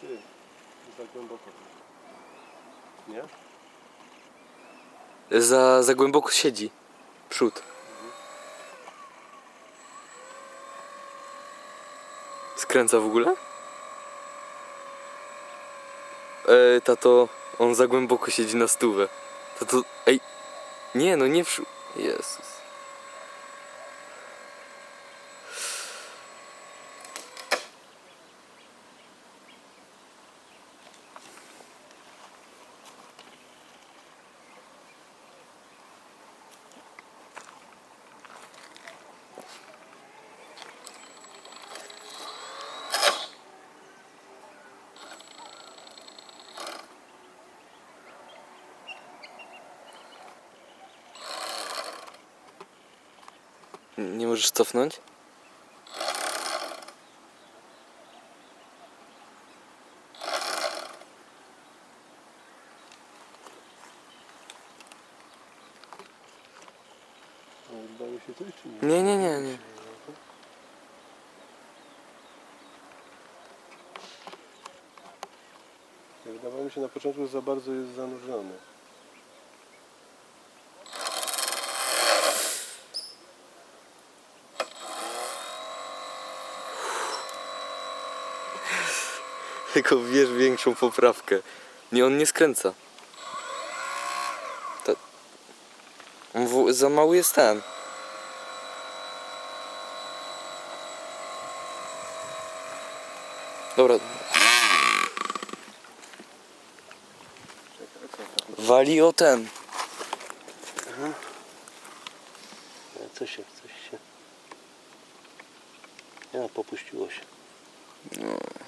Ty, za głęboko. Nie? Za, za głęboko siedzi. Przód. Skręca w ogóle? Ej, tato, on za głęboko siedzi na stówę. Tato, ej, nie no, nie przód. Jezus. Nie możesz cofnąć? Udało się coś czy nie? Nie, nie, nie, nie. Wydawało mi się na początku, że za bardzo jest zanurzony. Tylko wiesz większą poprawkę. Nie, on nie skręca. On w... Za mały jest ten. Dobra, co wali o ten. Nie, Coś się, coś się... Ja, popuściło się. Oh.